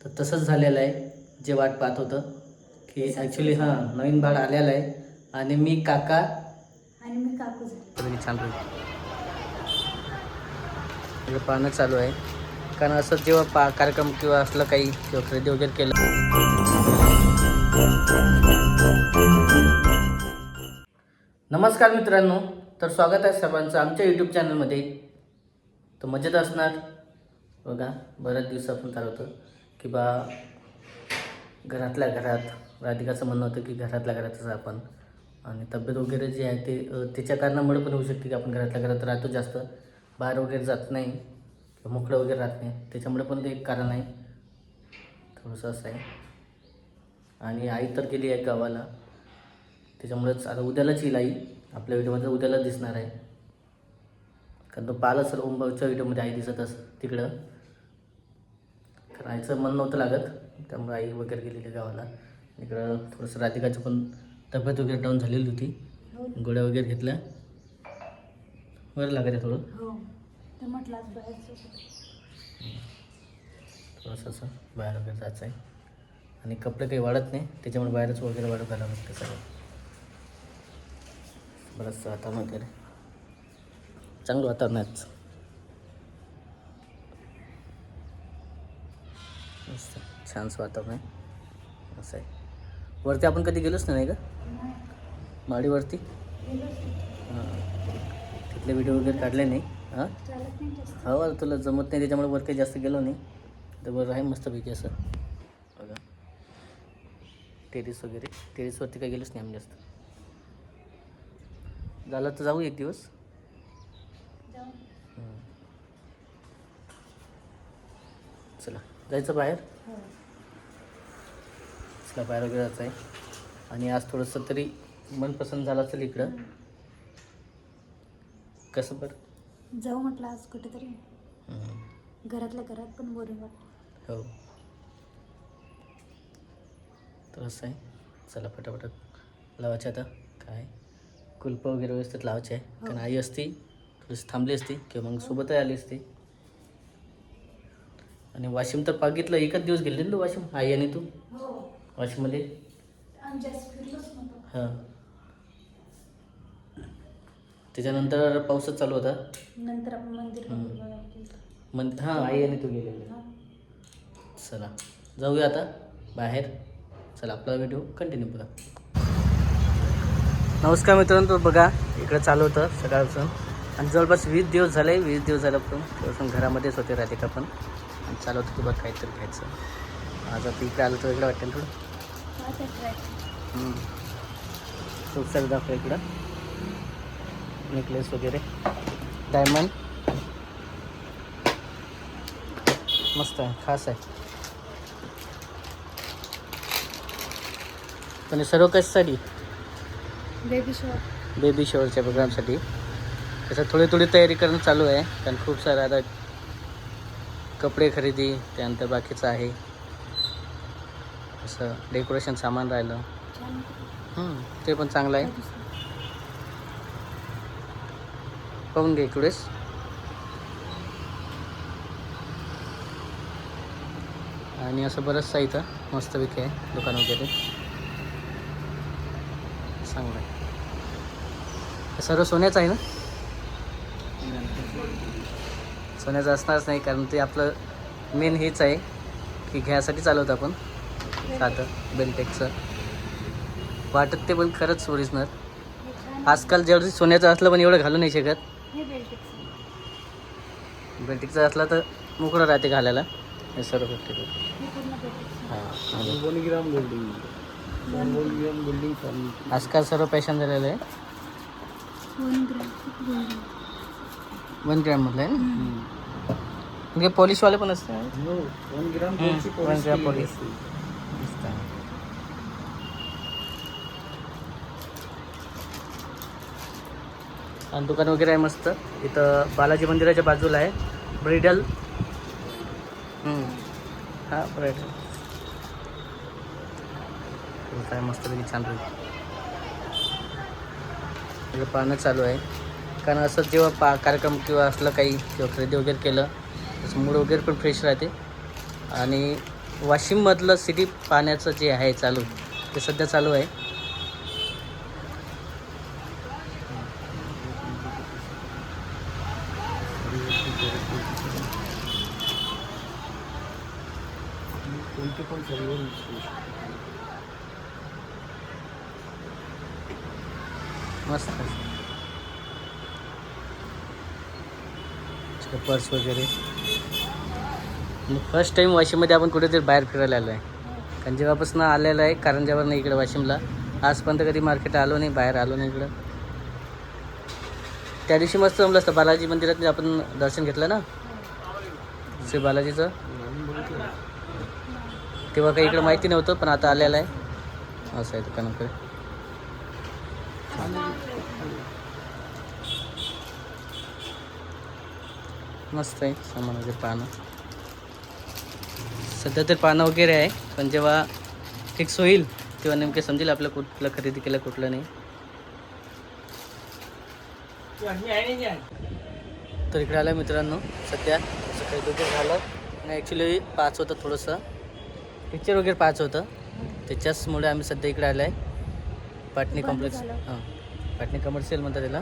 तर तसंच झालेलं आहे. जे वाट पाहत होतं की ॲक्च्युली हां नवीन बाळ आलेलं आहे. आणि मी काका. आणि मी काकू झाले. तरी छान राहील हे पाहणं चालू आहे. कारण असं जेव्हा पा कार्यक्रम किंवा असलं काही किंवा खरेदी वगैरे केलं नमस्कार मित्रांनो. तर स्वागत आहे सर्वांचं आमच्या यूट्यूब चॅनलमध्ये तर मजेत असणार. बघा बऱ्याच दिवसापासून चालू होतं. की बा घरातल्या घरात राधिकाचं म्हणणं होतं की घरातल्या घरातच आपण. आणि तब्येत वगैरे जे आहे ते त्याच्या कारणामुळे पण होऊ शकते की आपण घरातल्या घरात राहतो जास्त. बाहेर वगैरे जात नाही किंवा मोकळं वगैरे राहत नाही. त्याच्यामुळे पण ते एक कारण आहे. थोडंसं असं आहे. आणि आई तर गेली आहे गावाला. त्याच्यामुळेच आता उद्यालाच येईल आई. आपल्या व्हिडिओमध्ये उद्याला दिसणार आहे. कारण तो पाहिलं सर ओंबाच्या व्हिडिओमध्ये आई दिसत असं तिकडं. आईचं मन नव्हतं लागत. त्यामुळे आई वगैरे गेलेली गावाला. इकडं थोडंसं राधिकाची पण तब्येत वगैरे डाऊन झालेली होती. गोळ्या वगैरे घेतल्या. बरं लागत आहे थोडं. हो. थोडंसं असं बाहेर वगैरे जायचं आहे. आणि कपडे काही वाढत नाही. त्याच्यामुळे बाहेरच वगैरे वाढत घालावं लागतं सगळं. बरंचसं वातावरण वगैरे. चांगलं वातावरण आहेच छान वातावरण आहे. असं आहे. वरती आपण कधी गेलोच नाही का? माडीवरती? हां. तिथले व्हिडिओ वगैरे काढले नाही. हां? हो आता तुला जमत नाही त्याच्यामुळे वर काही जास्त गेलो नाही. तर बरं आहे मस्तपैकी असं. बघा. टेरिस वगैरे. टेरिसवरती काही गेलोच नाही आम्ही जास्त. झालं तर जाऊ एक दिवस. चला. जायचं बाहेर? हो. हो चला बाहेर वगैरे जायचं आहे. आणि आज थोडंसं तरी मनपसंत झालं असेल इकडं. कसं बरं? जाऊ म्हटलं आज कुठेतरी. घरातल्या घरात पण बोरिंग वाटतं. हो. तर असं आहे. चला फटाफट लावायचे आता. काय? कुलप वगैरे व्यवस्थित लावायचे आहे. कारण आई असती थोडीशी थांबली असती किंवा मग सोबतही आली असती. आणि वाशिम तर बघितलं एकच दिवस गेले ना तू वाशिम? आई आणि तू? नव्हतो. हां. त्याच्यानंतर पाऊसच चालू होता? नंतर आपण मंदिर हां आई आणि तू गेलेले. चला. जाऊया आता बाहेर. चला आपला व्हिडिओ कंटिन्यू बघा नमस्कार मित्रांनो तो बघा इकडे चालू होतं सकाळचं. आणि जवळपास वीस दिवस झाले वीस दिवस झाल्यापासून तेव्हापासून घरामध्येच होते राधिका पण. आणि चालू होतं की बघ काहीतरी घ्यायचं आज आता इकडे आलं तर वेगळं वाटतं थोडं. सारं दाखव इकडं. नेकलेस वगैरे. डायमंड मस्त आहे खास आहे. पण सर्व कशासाठी? बेबी शॉवर बेबी शॉवरच्या प्रोग्रामसाठी त्याच्यात थोडी थोडी तयारी करणं चालू आहे कारण खूप सारं आता कपडे खरेदी त्यानंतर बाकीचं आहे. असं डेकोरेशन सामान राहिलं. ते पण चांगलं आहे. पाहून घे इकडेच आणि असं बरंचसं आहे इथं. मस्तपैकी आहे दुकान वगैरे. चांगलं आहे. सर्व सोन्याचं आहे ना? सोन्याचं असणारच नाही कारण ते आपलं मेन हेच आहे की घ्यायसाठी चालवतं आपण. साधं बेलटेकचं वाटत ते पण खरंच ओरिजिनल. हे आजकाल जेवढं सोन्याचं असलं पण एवढं घालू नाही शकत. हे बेल्टिकचं असलं तर मोकळं राहते घालायला. हे सर्व गोष्टी. हे हां आजकाल सर्व पॅशन झालेलं आहे. One gram. ग्रॅममधलं आहे ना? म्हणजे पॉलिशवाले पण असते वन ग्रॅम पॉलिश मस्त आहे. आणि दुकान वगैरे आहे मस्त. इथं बालाजी मंदिराच्या बाजूला आहे. ब्रिडल. हां ब्रायडल काय मस्तपैकी छान राहील पाहणं चालू आहे. कारण असं जेव्हा पा कार्यक्रम किंवा असलं काही किंवा खरेदी वगैरे केलं तसं मूड वगैरे पण फ्रेश राहते. आणि वाशिममधलं सिटी पाण्याचं जे आहे चालू ते सध्या चालू आहे. मस्त. पर्स वगैरे. फर्स्ट टाईम वाशिममध्ये आपण कुठेतरी बाहेर फिरायला आलो आहे कारण जेव्हापासून आलेलं आहे कारंजावरनं इकडे वाशिमला आजपर्यंत कधी मार्केट आलो नाही बाहेर आलो नाही इकडं. त्या दिवशी मस्त जमलं असतं बालाजी मंदिरात म्हणजे आपण दर्शन घेतलं ना? श्री बालाजीचं. तेव्हा काही इकडं माहिती नव्हतं पण आता आलेलं आहे. असं आहे दुकानाकडे. मस्त आहे सामान वगैरे पाहणं. सध्या तर पानं वगैरे आहे पण जेव्हा फिक्स होईल तेव्हा नेमके समजेल आपलं कुठलं खरेदी केलं कुठलं नाही. तर इकडे आलं मित्रांनो सध्या असं खरेदी वगैरे झालं. आणि ॲक्च्युली पाच होतं थोडंसं. पिक्चर वगैरे पाच होतं. त्याच्याचमुळे आम्ही सध्या इकडे आलं आहे पाटणी कॉम्प्लेक्स. हां. पाटणी कमर्शियल म्हणतात त्याला.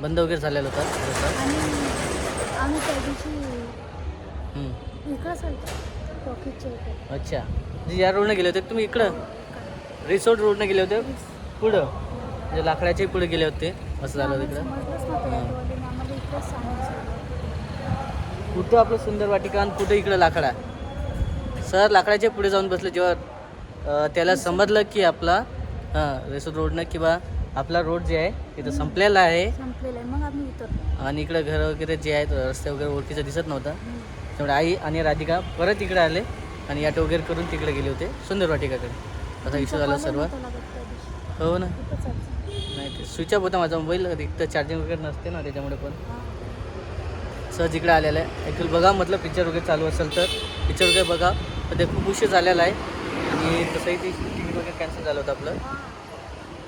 बंद वगैरे झालेलं होतं थोडंसं. अच्छा. म्हणजे या रोडनं गेले होते तुम्ही इकडं? रिसोर्ट रोडनं गेले होते? पुढं? म्हणजे लाकडाचे पुढे गेले होते. असं झालं होतं इकडं? कुठं आपलं सुंदर वाटिका आणि कुठं इकडं लाकडा? सर लाकडाच्या पुढे जाऊन बसले. जेव्हा त्याला समजलं की आपला हां रिसोर्ट रोडनं किंवा आपला रोड जे आहे तिथं संपलेला आहे. संपलेलं आहे. मग आम्ही उतरलो आणि इकडं घर वगैरे जे आहेत रस्ते वगैरे ओळखीचं दिसत नव्हतं. त्यामुळे आई आणि राधिका परत इकडे आले आणि ऑटो वगैरे करून तिकडे गेले होते सुंदर वाटिकाकडे असा इश्यू झाला सर्व. हो ना. नाही ते स्विच ऑफ होता माझा. मोबाईल तर चार्जिंग वगैरे नसते ना त्याच्यामुळे पण. सहज इकडे आलेलं आहे ॲक्च्युली बघा म्हटलं पिक्चर वगैरे चालू असेल तर. पिक्चर वगैरे बघा. पण ते खूप उशीर झालेला आहे. आणि तसंही ते तिकीट वगैरे कॅन्सल झालं होतं आपलं.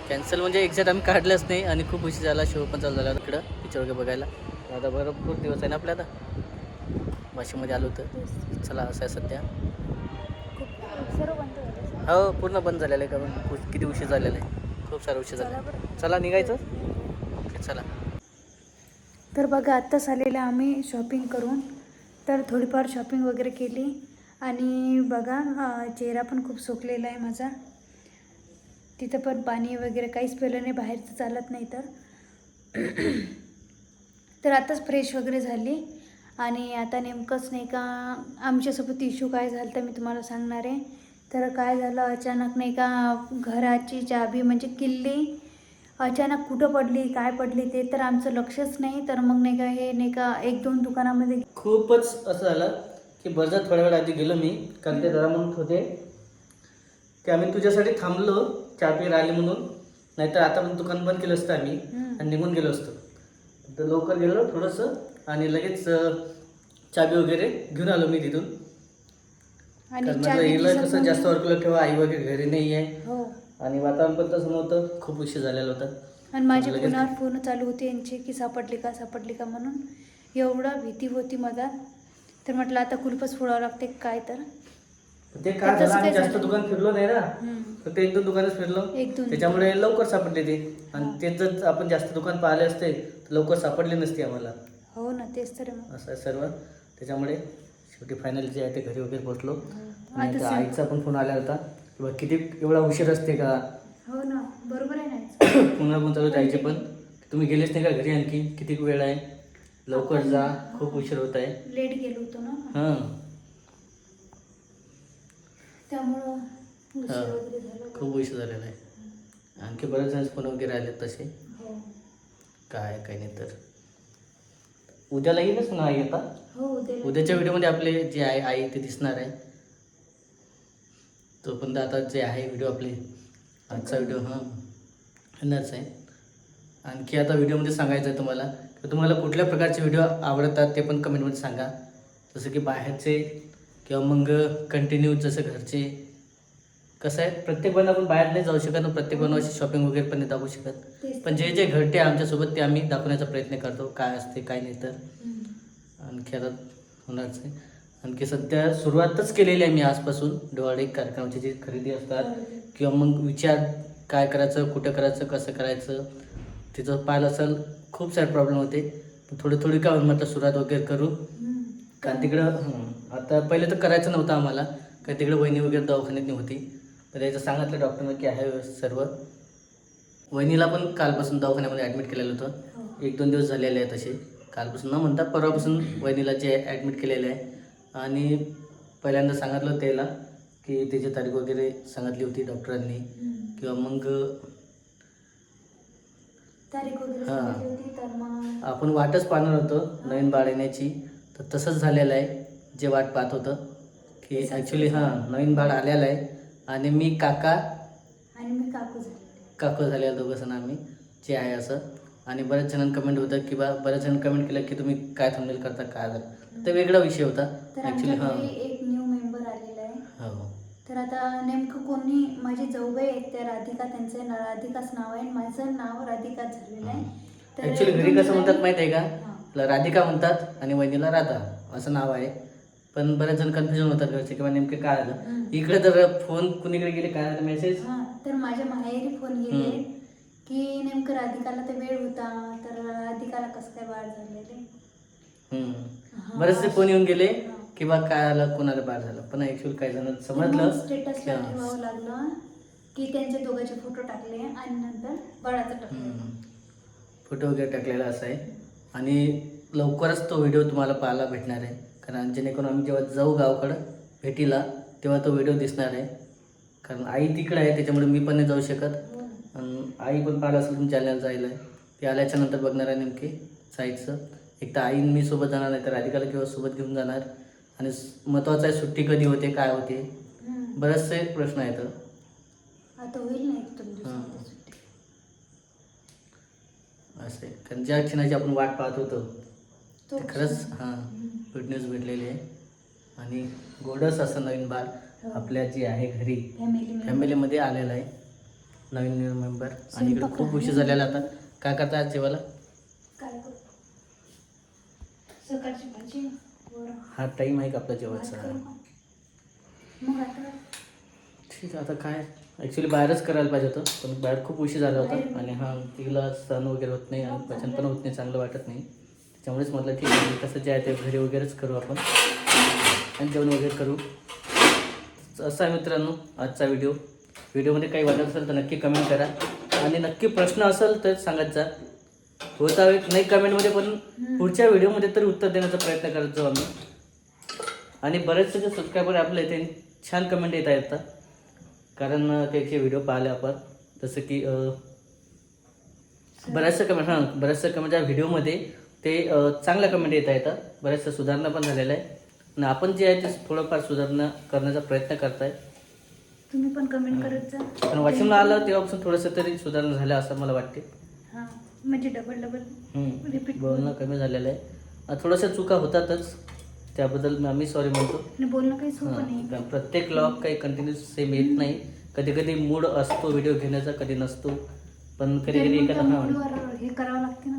कॅन्सल म्हणजे एक्झॅक्ट आम्ही काढलंच नाही आणि खूप उशीर झाला. शो पण चालू झाला इकडं. पिक्चर वगैरे बघायला. आता भरपूर दिवस आहे ना आपल्या आता. वाशिममध्ये आलो होतं. चला असं आहे सध्या. हो पूर्ण बंद झालेलं आहे कारण खूप- किती उशीर झालेला आहे? खूप सारा उशीर झाला. चला निघायचं? चला. तर बघा आत्ताच आलेलं आम्ही शॉपिंग करून. तर थोडीफार शॉपिंग वगैरे केली. आणि बघा चेहरा पण खूप सुकलेला आहे माझा. तिथं पण पाणी वगैरे काहीच पिलं नाही बाहेरचं चालत नाही तर. तर आताच फ्रेश वगैरे झाली. आणि आता नेमकंच नाही का आमच्यासोबत इश्यू काय झालं तर मी तुम्हाला सांगणार आहे. तर काय झालं अचानक नाही का घराची चाबी म्हणजे किल्ली अचानक कुठं पडली काय पडली ते तर आमचं लक्षच नाही. तर मग नाही का हे नाही का एक दोन दुकानामध्ये खूपच असं झालं की बरं थोड्या वेळ आधी गेलो मी कारण ते जरा म्हणत होते की आम्ही तुझ्यासाठी थांबलो चाबी राहिली म्हणून. नाहीतर आता पण दुकान बंद केलं असतं आम्ही. आणि निघून गेलो असतो. तर लवकर गेलो थोडंसं आणि लगेच चाबी वगैरे घेऊन आलो मी तिथून. आणि कारण म्हटलं चाबी हिला दिसत कसं जास्त. वर्कला ठेवा आई वगैरे घरी नाही आहे हो. आणि वातावरण पण तसं नव्हतं. खूप उशीर झालेला होता. आणि माझ्या लगेच- फोनावर फोन चालू होते यांचे की सापडली का सापडली का म्हणून. एवढा भीती होती मला तर म्हटलं आता कुलपच फोडावं लागते काय तर. ते काय झालं आम्ही काय जास्त झालं? दुकान फिरलो नाही ना. फक्त एक दोन दुकानच फिरलो. एक दोन त्याच्यामुळे लवकर सापडले ते. आणि हा. तेच जर आपण जास्त दुकान पाहिले असते तर लवकर सापडले नसते आम्हाला. हो ना तेच तर मग. असं आहे सर्व. त्याच्यामुळे शेवटी फायनल जे आहे ते घरी वगैरे पोहोचलो आणि सं- आईचा पण फोन आला होता. की बा किती एवढा उशीर असते का? हो ना बरोबर आहे ना पुन्हा पण चालू जायचे पण. तुम्ही गेलेच नाही का घरी आणखी? किती वेळ आहे? लवकर जा. खूप उशीर होत आहे. लेट गेलो होतो ना. हां. त्यामुळं उशीर हा. वगैरे झालं. खूप उशीर झालेला आहे. आणखी बरेच जण फोन वगैरे आले तसे. हो. काय काय नाही तर. उद्याला येईलच ना आई आता? हो उद्या उद्याच्या व्हिडिओमध्ये आपले जे आहे आई ते दिसणार आहे. तोपर्यंत आता जे आहे व्हिडिओ आपले आजचा व्हिडिओ हां. येणारच आहे. आणखी आता व्हिडिओमध्ये सांगायचं आहे तुम्हाला की तुम्हाला कुठल्या प्रकारचे व्हिडिओ आवडतात ते पण कमेंटमध्ये सांगा. जसं की बाहेरचे किंवा मग कंटिन्यू जसं घरचे. कसं आहे प्रत्येक बन आपण बाहेर नाही जाऊ शकत प्रत्येक बनवायची शॉपिंग वगैरे पण नाही दाखवू शकत. पण जे जे घडते आमच्यासोबत ते आम्ही दाखवण्याचा प्रयत्न करतो काय असते काय नाही तर. आणखी आता होणारच आहे. आणखी सध्या सुरुवातच केलेली आहे मी आजपासून दिवाळी कार्यक्रमाची जी खरेदी असतात किंवा मग विचार काय करायचं कुठं करायचं कसं करायचं तिचं पाहिलं असेल खूप सारे प्रॉब्लेम होते. पण थोडी थोडी काय होईल म्हटलं सुरुवात वगैरे करू. कारण तिकडं आता पहिले तर करायचं नव्हतं आम्हाला. कारण तिकडे वहिनी वगैरे दवाखान्यात नव्हती. तर त्याचं सांगितलं डॉक्टरनं की आहे सर्व. वहिनीला पण कालपासून दवाखान्यामध्ये ॲडमिट केलेलं होतं. हो. एक दोन दिवस झालेले आहे तसे. कालपासून न म्हणता परवापासून वहिनीला जे ॲडमिट केलेलं आहे. आणि पहिल्यांदा सांगितलं त्याला की त्याची तारीख वगैरे सांगितली होती डॉक्टरांनी. किंवा मग हा. आपण वाटच पाहणार होतो नवीन बाळ येण्याची तर तसंच झालेलं आहे. जे वाट पाहत होतं. की ॲक्च्युली हां नवीन बाळ आलेलं आहे. आणि मी काका. आणि मी काकू झाले. काकू झालेलं दोघं जण आम्ही जे आहे असं. आणि बऱ्याच जणांना कमेंट होतं की बा बऱ्याच जण कमेंट केलं की तुम्ही काय थंबनेल करता काय झालं ते वेगळा विषय होता तर ॲक्च्युली हां. एक न्यू मेंबर आलेला आहे. हो. तर आता नेमकं कोणी माझी जाऊबाई आहेत त्या राधिका त्यांचं ना राधिकाच नाव आहे आणि माझं नाव राधिकाच झालेलं आहे. तर ॲक्च्युली घरी कसं म्हणतात माहिती आहे का? हां. तिला राधिका म्हणतात आणि वहिनीला राधा असं नाव आहे. पण बरेच जण कन्फ्युजन होतात घरचे किंवा नेमके काय आलं. इकडे जर फोन कुणीकडे गेले काय आलं मेसेज हा तर माझ्या माहेरी फोन गेले हम्म. की नेमकं राधिकाला ते वेळ होता तर राधिकाला कसं काय बाळ झालेले हा. बरेचसे फोन येऊन गेले हा. की बा काय आलं कोणाला बाळ झालं पण ऍक्च्युअली काही जण समजलं स्टेटसला की- ठेवावं लागलं की त्यांचे दोघांचे फोटो टाकले आणि नंतर बाळाचं टाकलं. फोटो वगैरे टाकलेला असा आहे आणि लवकरच तो व्हिडिओ तुम्हाला पाहायला भेटणार आहे कारण जेणेकरून आम्ही जेव्हा जाऊ गावाकडं भेटीला तेव्हा तो व्हिडिओ दिसणार आहे. कारण आई तिकडे आहे त्याच्यामुळे मी पण नाही जाऊ शकत. आणि आई पण पाहिलं असेल तुमच्या जालन्याला जायला आहे ते आल्याच्यानंतर बघणार आहे नेमके जायचं. एक तर आई मी सोबत जाणार नाही तर राधिकाला किंवा सोबत घेऊन जाणार. आणि महत्त्वाचं आहे सुट्टी कधी होते काय होते. बरेचसे प्रश्न आहेत. असं आहे. कारण ज्या क्षणाची आपण वाट पाहत होतो ते खरंच हां. न्यूज भेटलेली आहे. आणि गोडस असं नवीन बाळ हो. आपल्या जे आहे घरी फॅमिली फॅमिलीमध्ये आलेला आहे. नवीन मेंबर आणि इकडे खूप उशीर झालेला आता. काय करता आज जेवायला? हा टाईम आहे का आपला जेवायचा? ठीक आहे आता काय? ॲक्च्युली बाहेरच करायला पाहिजे होतं पण बाहेर खूप उशीर झाला होता. आणि हां तिला सण वगैरे होत नाही आणि पचन पण होत नाही चांगलं वाटत नाही. त्याच्यामुळेच म्हटलं ठीक आहे कसं जे आहे ते घरी वगैरेच करू आपण. आणि जेवण वगैरे करू. असा आहे मित्रांनो आजचा व्हिडिओ. व्हिडिओमध्ये काही वाटत असेल तर नक्की कमेंट करा. आणि नक्की प्रश्न असेल तर सांगत जा. होता नाही कमेंटमध्ये पण पुढच्या व्हिडिओमध्ये तरी उत्तर देण्याचा प्रयत्न करत जाऊ आम्ही. आणि बरेचसे जे सबस्क्रायबर आपले ते छान कमेंट येत आहेत. कारण त्याचे व्हिडिओ पाहिले आपण जसं की बऱ्याचशा कमेंट हां बऱ्याचशा कमेंट या व्हिडिओमध्ये ते चांगल्या कमेंट येत आहेत बऱ्याचशा सुधारणा पण झालेल्या आहे आणि आपण जे आहे ते थोडंफार सुधारणा करण्याचा प्रयत्न करताय तुम्ही पण कमेंट करत जा. पण वाशिमला आलं तेव्हापासून थोडंसं तरी सुधारणा झालं असं मला वाटते. हां म्हणजे डबल डबल. Repeat बोलणं कमी झालेलं आहे. थोड्याशा चुका होतातच. त्याबद्दल आम्ही सॉरी म्हणतो. आणि बोलणं काही सोपं नाही. कारण प्रत्येक लॉग काही कंटिन्यू सेम येत नाही. कधी कधी मूड असतो व्हिडिओ घेण्याचा कधी नसतो. पण कधी कधी एखादा हां करावं लागते ना.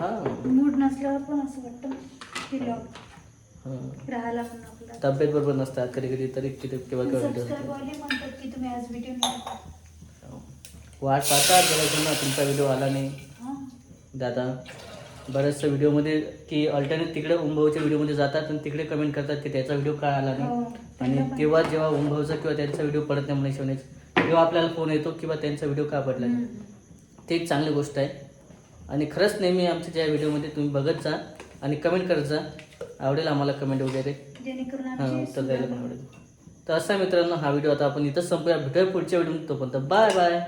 मूड नसल्यावर पण असं वाटतं की हां. राहायला तब्येत बरोबर नसतात कधी कधी तरी किती केव्हा म्हणतात की तुम्ही आज व्हिडिओ. वाट पाहता बऱ्याच ना तुमचा व्हिडिओ आला नाही. हां. दादा बऱ्याचशा व्हिडिओमध्ये की अल्टरनेट तिकडे उंभवच्या व्हिडिओमध्ये जातात आणि तिकडे कमेंट करतात की त्याचा व्हिडिओ का आला हो, नाही आणि त्यांना पण- तेव्हा जेव्हा उंभवचा किंवा त्यांचा व्हिडिओ पडत नाही म्हणे शिवनेच तेव्हा आपल्याला फोन येतो किंवा त्यांचा व्हिडिओ का पडला नाही. ते एक चांगली गोष्ट आहे. आणि खरंच नेहमी आमच्या ज्या व्हिडिओमध्ये तुम्ही बघत जा आणि कमेंट करत जा. आवडेल आम्हाला कमेंट वगैरे. हां उत्तर द्यायला पण आवडेल. तर असा आहे मित्रांनो हा व्हिडिओ आता आपण इथंच संपूया. भेटूया पुढच्या व्हिडिओ तोपर्यंत बाय. बाय.